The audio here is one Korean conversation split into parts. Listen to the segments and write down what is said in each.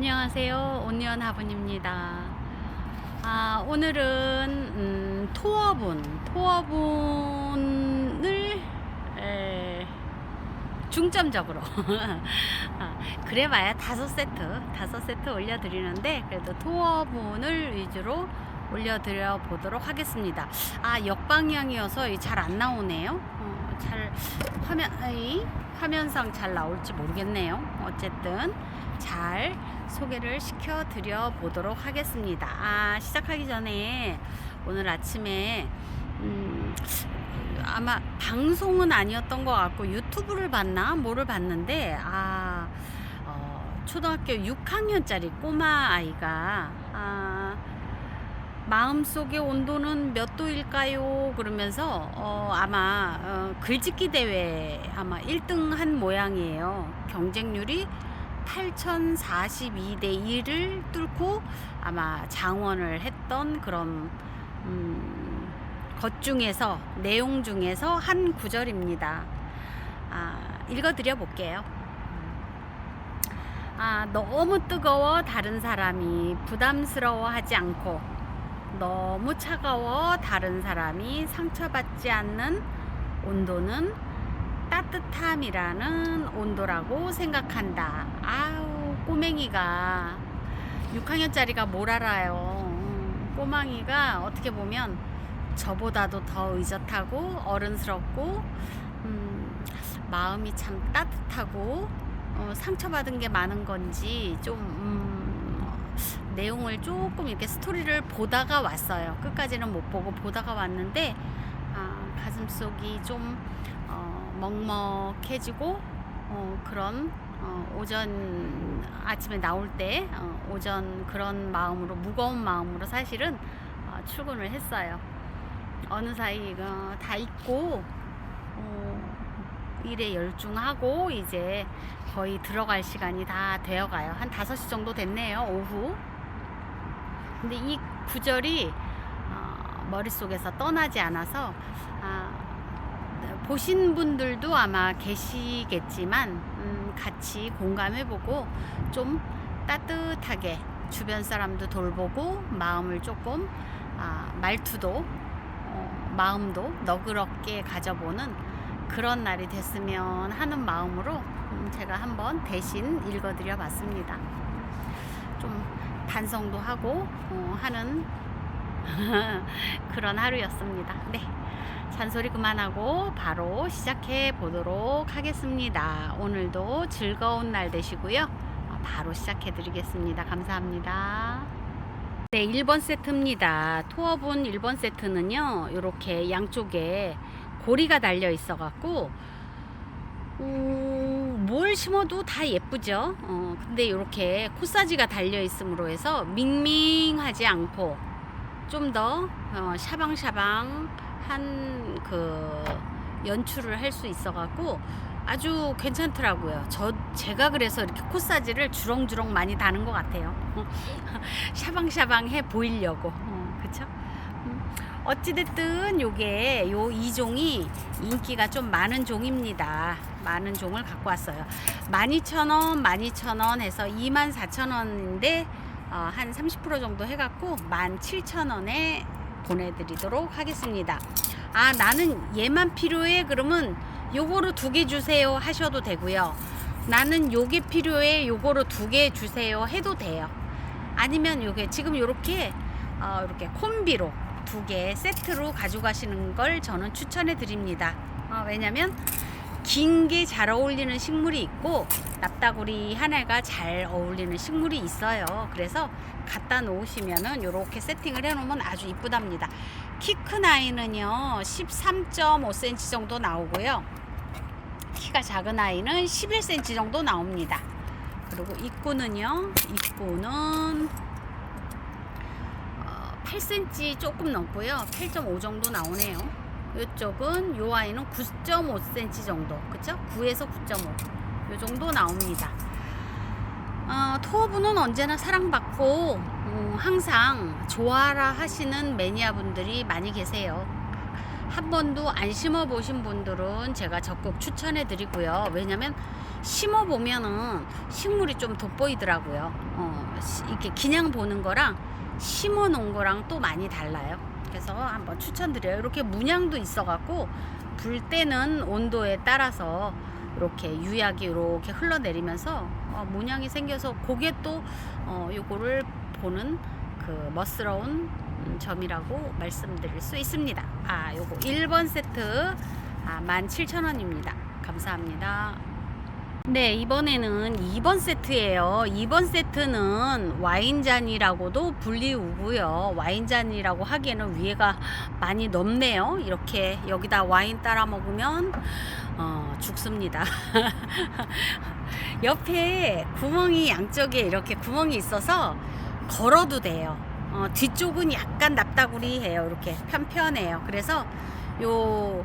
안녕하세요. 온니언 하분입니다. 아, 오늘은 음, 토어분, 토어분을 에, 중점적으로 아, 그래봐야 다섯 세트, 다섯 세트 올려드리는데 그래도 토어분을 위주로 올려드려 보도록 하겠습니다. 아 역방향이어서 잘 안 나오네요. 어, 잘 화면, 이 화면상 잘 나올지 모르겠네요. 어쨌든 잘 소개를 시켜 드려 보도록 하겠습니다. 아, 시작하기 전에 오늘 아침에 음, 아마 방송은 아니었던 것 같고 유튜브를 봤나 뭐를 봤는데 아 어, 초등학교 6학년짜리 꼬마 아이가 아, 마음속의 온도는 몇 도일까요? 그러면서 어, 아마 어, 글짓기 대회 아마 1등 한 모양이에요. 경쟁률이 8,042대 1을 뚫고 아마 장원을 했던 그런 음, 것 중에서 내용 중에서 한 구절입니다. 아, 읽어드려 볼게요. 아, 너무 뜨거워 다른 사람이 부담스러워하지 않고 너무 차가워 다른 사람이 상처받지 않는 온도는 따뜻함이라는 온도라고 생각한다. 꼬맹이가 6학년짜리가 뭘 알아요. 음, 꼬망이가 어떻게 보면 저보다도 더 의젓하고 어른스럽고 음, 마음이 참 따뜻하고 어, 상처받은 게 많은 건지 좀 음, 내용을 조금 이렇게 스토리를 보다가 왔어요. 끝까지는 못 보고 보다가 왔는데 아, 가슴속이 좀 어, 먹먹해지고 어, 그런 어, 오전 아침에 나올 때 어, 오전 그런 마음으로 무거운 마음으로 사실은 어, 출근을 했어요. 어느 사이 어, 다 잊고 어, 일에 열중하고 이제 거의 들어갈 시간이 다 되어가요. 한 5시 정도 됐네요. 오후. 근데 이 구절이 어, 머릿속에서 떠나지 않아서 아, 보신 분들도 아마 계시겠지만 음, 같이 공감해보고 좀 따뜻하게 주변 사람도 돌보고 마음을 조금 아, 말투도 어, 마음도 너그럽게 가져보는 그런 날이 됐으면 하는 마음으로 음, 제가 한번 대신 읽어드려 봤습니다. 좀 반성도 하고 어, 하는 그런 하루였습니다. 네. 잔소리 그만하고 바로 시작해 보도록 하겠습니다. 오늘도 즐거운 날 되시고요. 어, 바로 시작해 드리겠습니다. 감사합니다. 네, 1번 세트입니다. 토어분 1번 세트는요, 이렇게 양쪽에 고리가 달려 있어 갖고, 음, 뭘 심어도 다 예쁘죠. 어, 근데 이렇게 코사지가 달려 있음으로 해서 밍밍하지 않고 좀더 어, 샤방샤방한 그 연출을 할 수 있어 갖고 아주 괜찮더라고요. 저 제가 그래서 이렇게 코사지를 주렁주렁 많이 다는 것 같아요. 샤방샤방해 보이려고. 어? 음, 어찌됐든 요게 요 이 종이 인기가 좀 많은 종입니다. 많은 종을 갖고 왔어요. 12,000원, 12,000원 해서 24,000원인데 어, 한 30% 정도 해갖고 17,000원에 보내드리도록 하겠습니다. 아 나는 얘만 필요해 그러면 요거로 두 개 주세요 하셔도 되고요. 나는 요게 필요해 요거로 두 개 주세요 해도 돼요. 아니면 요게 지금 요렇게 어, 이렇게 콤비로 두 개 세트로 가져가시는 걸 저는 추천해 드립니다. 어, 왜냐면 긴 게 잘 어울리는 식물이 있고 납다구리 하나가 잘 어울리는 식물이 있어요. 그래서 갖다 놓으시면은 이렇게 세팅을 해놓으면 아주 이쁘답니다. 키 큰 아이는요 13.5cm 정도 나오고요. 키가 작은 아이는 11cm 정도 나옵니다. 그리고 입구는요 입구는 어, 8cm 조금 넘고요. 8.5 정도 나오네요. 이쪽은 요 아이는 9.5cm 정도, 그쵸? 9에서 9.5. 요 정도 나옵니다. 어, 토어분은 언제나 사랑받고 음, 항상 좋아라 하시는 매니아 분들이 많이 계세요. 한 번도 안 심어 보신 분들은 제가 적극 추천해 드리고요. 왜냐면 심어 보면은 식물이 좀 돋보이더라고요. 어, 시- 이렇게 그냥 보는 거랑 심어 놓은 거랑 또 많이 달라요. 그래서 한번 추천드려요. 이렇게 문양도 있어갖고 불 때는 온도에 따라서 이렇게 유약이 이렇게 흘러내리면서 어, 문양이 생겨서 그게 또 어, 요거를 보는 그 멋스러운 음, 점이라고 말씀드릴 수 있습니다. 아, 요거 1번 세트 아, 17,000원입니다. 감사합니다. 네, 이번에는 2번 세트예요. 2번 세트는 와인잔이라고도 불리우고요. 와인잔이라고 하기에는 위에가 많이 넓네요. 이렇게 여기다 와인 따라 먹으면 어, 죽습니다. 옆에 구멍이 양쪽에 이렇게 구멍이 있어서 걸어도 돼요. 어, 뒤쪽은 약간 납다구리해요. 이렇게 편편해요. 그래서 요 어,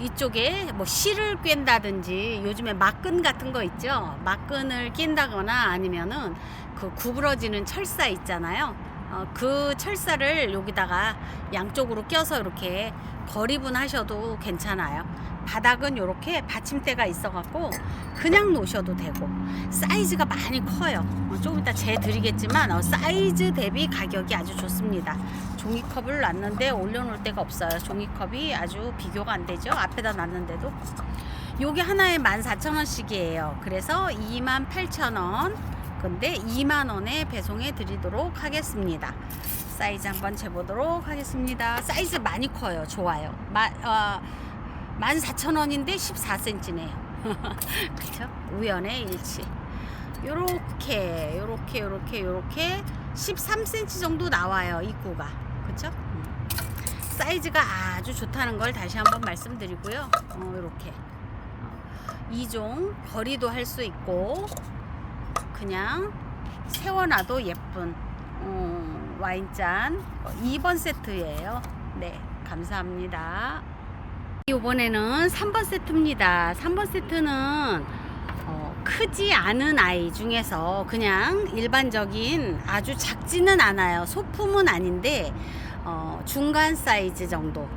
이쪽에 뭐 실을 꿰다든지 요즘에 막근 같은 거 있죠. 막근을 낀다거나 아니면은 그 구부러지는 철사 있잖아요. 어, 그 철사를 여기다가 양쪽으로 껴서 이렇게 거리분 하셔도 괜찮아요. 바닥은 이렇게 받침대가 있어갖고 그냥 놓으셔도 되고 사이즈가 많이 커요. 어, 좀 이따 재 드리겠지만 어, 사이즈 대비 가격이 아주 좋습니다. 종이컵을 놨는데 올려놓을 데가 없어요. 종이컵이 아주 비교가 안 되죠. 앞에다 놨는데도. 요게 하나에 14,000원씩이에요. 그래서 28,000원. 근데 2만원에 배송해 드리도록 하겠습니다. 사이즈 한번 재보도록 하겠습니다. 사이즈 많이 커요. 좋아요. 마, 어, 14,000원인데 14cm네요. 그쵸? 우연의 일치. 요렇게, 요렇게, 요렇게, 요렇게 13cm 정도 나와요. 입구가. 그쵸? 음. 사이즈가 아주 좋다는 걸 다시 한번 말씀드리고요. 어, 요렇게. 어, 이종 거리도 할 수 있고, 그냥 세워놔도 예쁜 어, 와인잔 2번 세트예요. 네, 감사합니다. 이번에는 3번 세트입니다. 3번 세트는 어, 크지 않은 아이 중에서 그냥 일반적인 아주 작지는 않아요. 소품은 아닌데 어, 중간 사이즈 정도.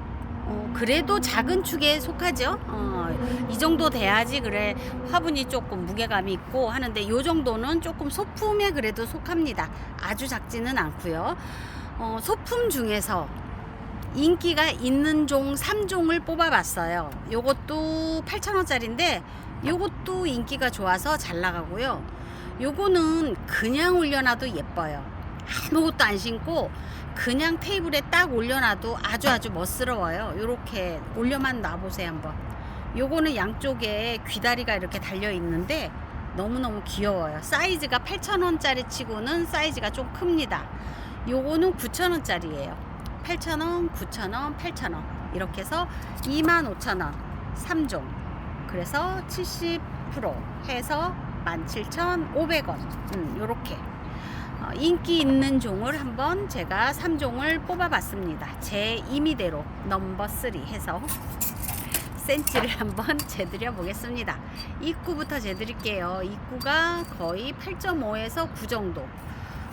어, 그래도 작은 축에 속하죠. 어, 이 정도 돼야지 그래 화분이 조금 무게감이 있고 하는데 이 정도는 조금 소품에 그래도 속합니다. 아주 작지는 않고요. 어, 소품 중에서 인기가 있는 종 3종을 뽑아봤어요. 요것도 8,000원짜리인데 요것도 인기가 좋아서 잘 나가고요. 요거는 그냥 올려놔도 예뻐요. 아무것도 안 신고 그냥 테이블에 딱 올려놔도 아주 아주 멋스러워요. 요렇게 올려만 놔보세요 한번. 요거는 양쪽에 귀다리가 이렇게 달려 있는데 너무너무 귀여워요. 사이즈가 8,000원짜리 치고는 사이즈가 좀 큽니다. 요거는 9,000원짜리예요. 8,000원, 9,000원, 8,000원. 이렇게 해서 25,000원. 3종. 그래서 70% 해서 17,500원. 음, 요렇게. 어, 인기 있는 종을 한번 제가 3종을 뽑아봤습니다. 제 임의대로 넘버 3 해서 센치를 한번 재드려 보겠습니다. 입구부터 재드릴게요. 입구가 거의 8.5에서 9 정도.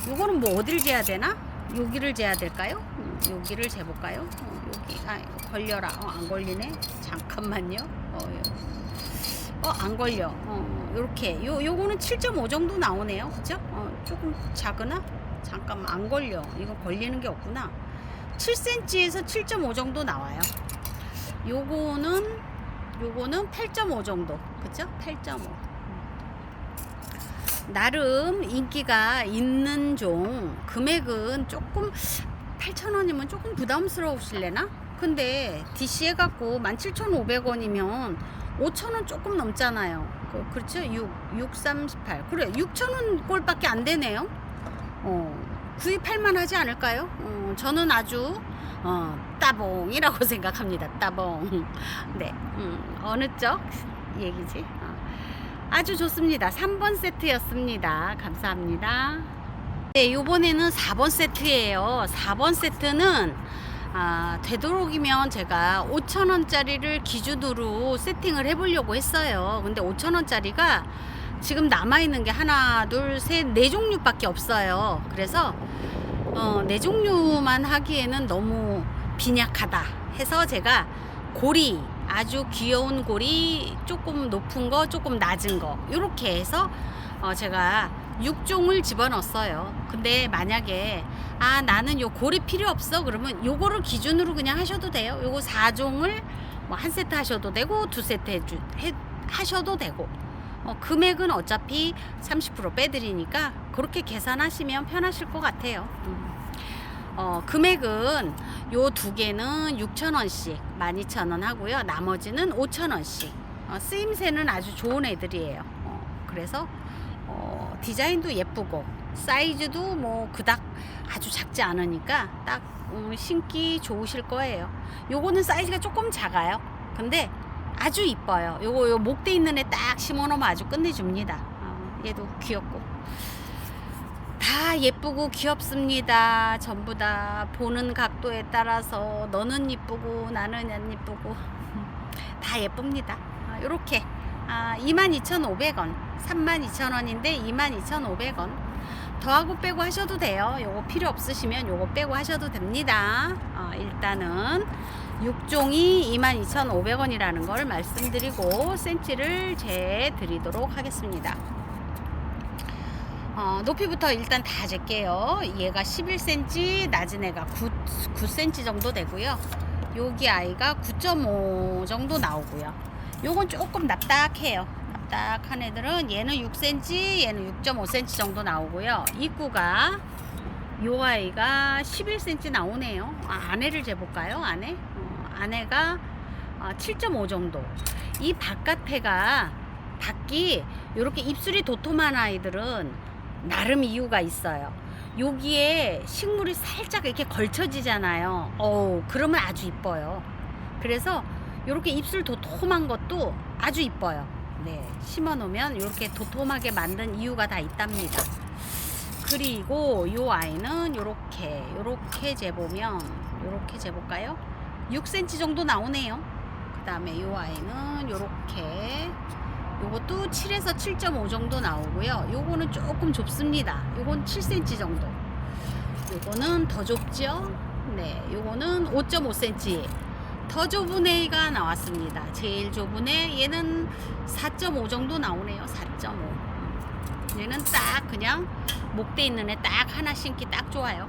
요거는 뭐 어딜 재야 되나? 여기를 재야 될까요? 음, 여기를 재볼까요? 어, 여기 아 걸려라. 어, 안 걸리네. 잠깐만요. 어, 요- 어, 안 걸려. 어, 요렇게. 요, 요거는 7.5 정도 나오네요. 그죠? 어, 조금 작으나? 잠깐만, 안 걸려. 이거 걸리는 게 없구나. 7cm에서 7.5 정도 나와요. 요거는, 요거는 8.5 정도. 그죠? 8.5. 나름 인기가 있는 종 금액은 조금 8,000원이면 조금 부담스러우실래나? 근데 DC 해갖고 17,500원이면 5,000원 조금 넘잖아요. 그, 그렇죠? 6, 6, 38. 그래, 6,000원 꼴밖에 안 되네요. 어, 구입할 만 하지 않을까요? 어, 저는 아주 어, 따봉이라고 생각합니다. 따봉. 네, 음, 어느 쪽 얘기지? 어. 아주 좋습니다. 3번 세트였습니다. 감사합니다. 네, 요번에는 4번 세트예요. 4번 세트는 아, 되도록이면 제가 5천원짜리를 기준으로 세팅을 해보려고 했어요. 근데 5천원짜리가 지금 남아있는 게 하나, 둘, 셋, 네 종류밖에 없어요. 그래서 어, 네 종류만 하기에는 너무 빈약하다. 해서 제가 고리 아주 귀여운 고리 조금 높은 거 조금 낮은 거 이렇게 해서 어 제가 6종을 집어넣었어요. 근데 만약에 아 나는 요 고리 필요 없어 그러면 요거를 기준으로 그냥 하셔도 돼요. 요거 4종을 뭐 한 세트 하셔도 되고 두 세트 해주, 해, 하셔도 되고 어, 금액은 어차피 30% 빼드리니까 그렇게 계산하시면 편하실 것 같아요. 음. 어, 금액은 요 두 개는 6,000원씩 12,000원 하고요. 나머지는 5,000원씩. 어, 쓰임새는 아주 좋은 애들이에요. 어, 그래서 어, 디자인도 예쁘고 사이즈도 뭐 그닥 아주 작지 않으니까 딱 음, 신기 좋으실 거예요. 요거는 사이즈가 조금 작아요. 근데 아주 이뻐요. 요거 요 목대 있는 애 딱 심어 놓으면 아주 끝내줍니다. 어, 얘도 귀엽고. 다 예쁘고 귀엽습니다. 전부 다 보는 각도에 따라서 너는 이쁘고 나는 안 이쁘고 다 예쁩니다. 아, 요렇게 아, 22,500원, 32,000원인데 22,500원. 더하고 빼고 하셔도 돼요. 요거 필요 없으시면 요거 빼고 하셔도 됩니다. 어, 일단은 6종이 22,500원이라는 걸 말씀드리고 센치를 재 드리도록 하겠습니다. 어, 높이부터 일단 다 잴게요. 얘가 11cm, 낮은 애가 9, 9cm 정도 되고요. 여기 아이가 9.5 정도 나오고요. 요건 조금 납작해요. 납작한 애들은 얘는 6cm, 얘는 6.5cm 정도 나오고요. 입구가 요 아이가 11cm 나오네요. 아, 안에를 재볼까요? 안에? 어, 안에가 7.5 정도. 이 바깥에가 밖이 이렇게 입술이 도톰한 아이들은 나름 이유가 있어요. 여기에 식물이 살짝 이렇게 걸쳐지잖아요. 어우, 그러면 아주 이뻐요. 그래서 이렇게 입술 도톰한 것도 아주 이뻐요. 네, 심어 놓으면 이렇게 도톰하게 만든 이유가 다 있답니다. 그리고 이 아이는 이렇게 이렇게 재보면 이렇게 재볼까요? 6cm 정도 나오네요. 그 다음에 이 아이는 이렇게 요것도 7에서 7.5 정도 나오고요. 요거는 조금 좁습니다. 요건 7cm 정도. 요거는 더 좁죠? 네, 요거는 5.5cm. 더 좁은 애가 나왔습니다. 제일 좁은 애 얘는 4.5 정도 나오네요. 4.5. 얘는 딱 그냥 목대 있는 애 딱 하나 신기 딱 좋아요.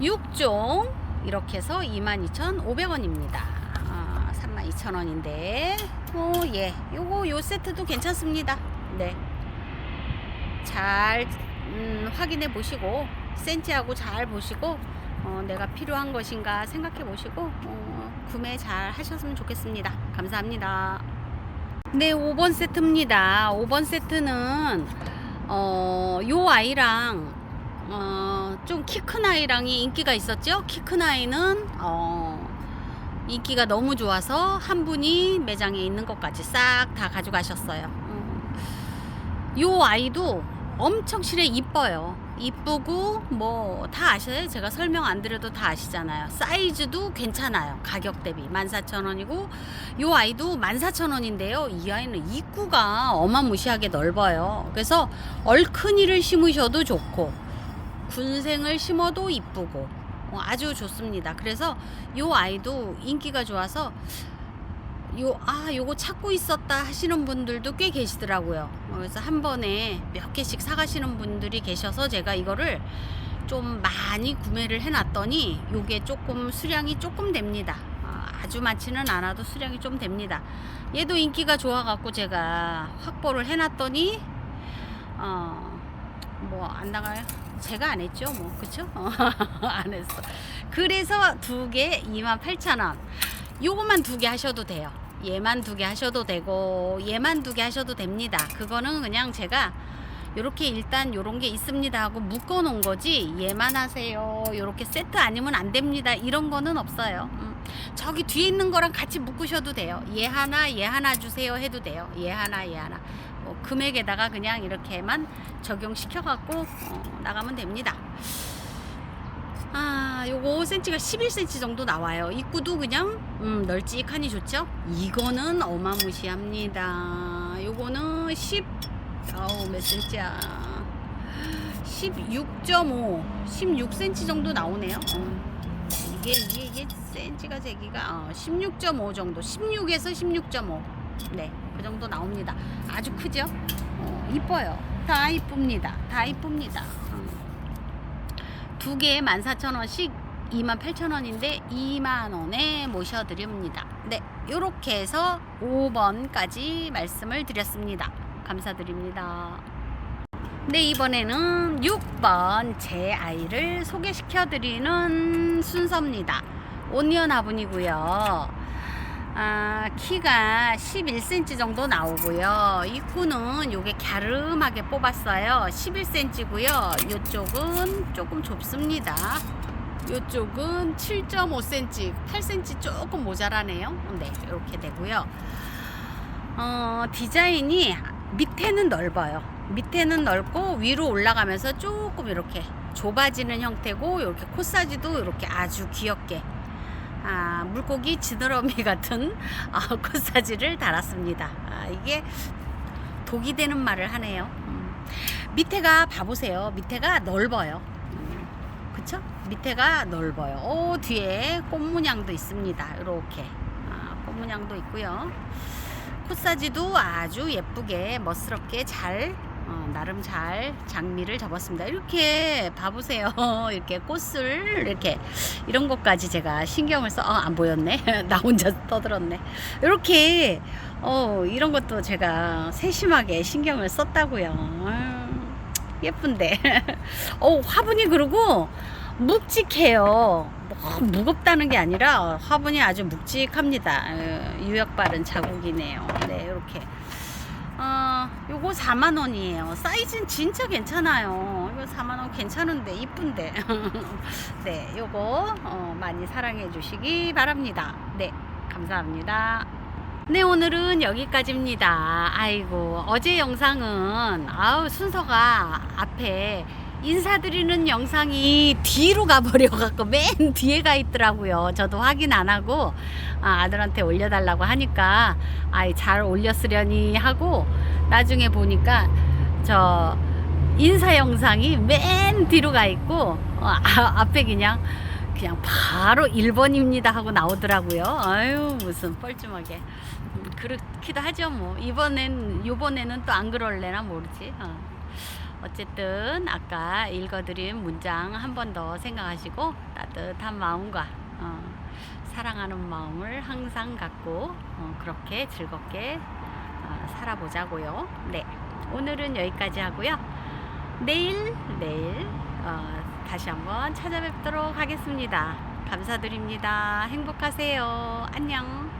6종 이렇게 해서 22,500원입니다. 아, 32,000원인데 어, 예. 요거 요 세트도 괜찮습니다. 네. 잘 음, 확인해 보시고 센치하고 잘 보시고 어, 내가 필요한 것인가 생각해 보시고 어, 구매 잘 하셨으면 좋겠습니다. 감사합니다. 네, 5번 세트입니다. 5번 세트는 어, 요 아이랑 어, 좀 키 큰 아이랑이 인기가 있었죠. 키 큰 아이는 어, 인기가 너무 좋아서 한 분이 매장에 있는 것까지 싹 다 가져가셨어요. 음. 요 아이도 엄청 실에 이뻐요. 이쁘고 뭐 다 아셔요. 제가 설명 안 드려도 다 아시잖아요. 사이즈도 괜찮아요. 가격 대비 14,000원이고 요 아이도 14,000원인데요. 이 아이는 입구가 어마무시하게 넓어요. 그래서 얼큰이를 심으셔도 좋고 군생을 심어도 이쁘고 어, 아주 좋습니다. 그래서 요 아이도 인기가 좋아서 요, 아, 요거 찾고 있었다 하시는 분들도 꽤 계시더라고요. 어, 그래서 한 번에 몇 개씩 사가시는 분들이 계셔서 제가 이거를 좀 많이 구매를 해놨더니 요게 조금 수량이 조금 됩니다. 어, 아주 많지는 않아도 수량이 좀 됩니다. 얘도 인기가 좋아갖고 제가 확보를 해놨더니, 어, 뭐 안 나가요? 제가 안 했죠, 뭐 그쵸? 어, 안 했어. 그래서 두 개 28,000원. 요것만 두 개 하셔도 돼요. 얘만 두 개 하셔도 되고 얘만 두 개 하셔도 됩니다. 그거는 그냥 제가 요렇게 일단 요런 게 있습니다 하고 묶어 놓은 거지 얘만 하세요. 요렇게 세트 아니면 안 됩니다. 이런 거는 없어요. 음. 저기 뒤에 있는 거랑 같이 묶으셔도 돼요. 얘 하나, 얘 하나 주세요 해도 돼요. 얘 하나, 얘 하나. 뭐 금액에다가 그냥 이렇게만 적용시켜 갖고 어, 나가면 됩니다. 아, 요거 5cm가 11cm 정도 나와요. 입구도 그냥 음, 널찍하니 좋죠? 이거는 어마무시합니다. 요거는 10 아우 몇 cm야? 16.5, 16cm 정도 나오네요. 어. 이게 이게 이게 센치가 제기가 어, 16.5 정도 16에서 16.5 네, 그 정도 나옵니다. 아주 크죠? 어, 이뻐요. 다 이쁩니다. 다 이쁩니다. 두 개에 14,000원씩 28,000원인데 2만원에 모셔드립니다. 네, 요렇게 해서 5번까지 말씀을 드렸습니다. 감사드립니다. 네, 이번에는 6번 제 아이를 소개시켜 드리는 순서입니다. 온니언 화분이고요. 아, 키가 11cm 정도 나오고요. 입구는 요게 갸름하게 뽑았어요. 11cm고요. 요쪽은 조금 좁습니다. 요쪽은 7.5cm, 8cm 조금 모자라네요. 네, 이렇게 되고요. 어, 디자인이 밑에는 넓어요. 밑에는 넓고 위로 올라가면서 조금 이렇게 좁아지는 형태고 이렇게 코사지도 이렇게 아주 귀엽게 아, 물고기 지느러미 같은 아, 코사지를 달았습니다. 아, 이게 독이 되는 말을 하네요. 음. 밑에가 봐보세요. 밑에가 넓어요. 음, 그쵸? 밑에가 넓어요. 오, 뒤에 꽃 문양도 있습니다. 이렇게 아, 꽃 문양도 있고요. 코사지도 아주 예쁘게 멋스럽게 잘 어, 나름 잘 장미를 접었습니다. 이렇게 봐보세요. 이렇게 꽃을 이렇게 이런 것까지 제가 신경을 써. 어, 안 보였네. 나 혼자 떠들었네. 이렇게 어, 이런 것도 제가 세심하게 신경을 썼다고요. 음, 예쁜데. 어, 화분이 그리고 묵직해요. 뭐 무겁다는 게 아니라 화분이 아주 묵직합니다. 어, 유역 바른 자국이네요. 네, 이렇게. 어, 요거 4만 원이에요. 사이즈는 진짜 괜찮아요. 이거 4만 원 괜찮은데 이쁜데. 네, 요거 어, 많이 사랑해 주시기 바랍니다. 네, 감사합니다. 네, 오늘은 여기까지입니다. 아이고, 어제 영상은 아우 순서가 앞에 인사드리는 영상이 뒤로 가버려갖고 맨 뒤에 가 있더라고요. 저도 확인 안 하고 아, 아들한테 올려달라고 하니까 아이 잘 올렸으려니 하고 나중에 보니까 저 인사 영상이 맨 뒤로 가 있고 어, 아, 앞에 그냥 그냥 바로 1번입니다 하고 나오더라고요. 아유 무슨 뻘쭘하게 음, 그렇기도 하죠 뭐 이번엔 요번에는 또 안 그럴래나 모르지. 어. 어쨌든 아까 읽어드린 문장 한 번 더 생각하시고 따뜻한 마음과 어, 사랑하는 마음을 항상 갖고 어, 그렇게 즐겁게 어, 살아보자고요. 네, 오늘은 여기까지 하고요. 내일 내일 어, 다시 한번 찾아뵙도록 하겠습니다. 감사드립니다. 행복하세요. 안녕.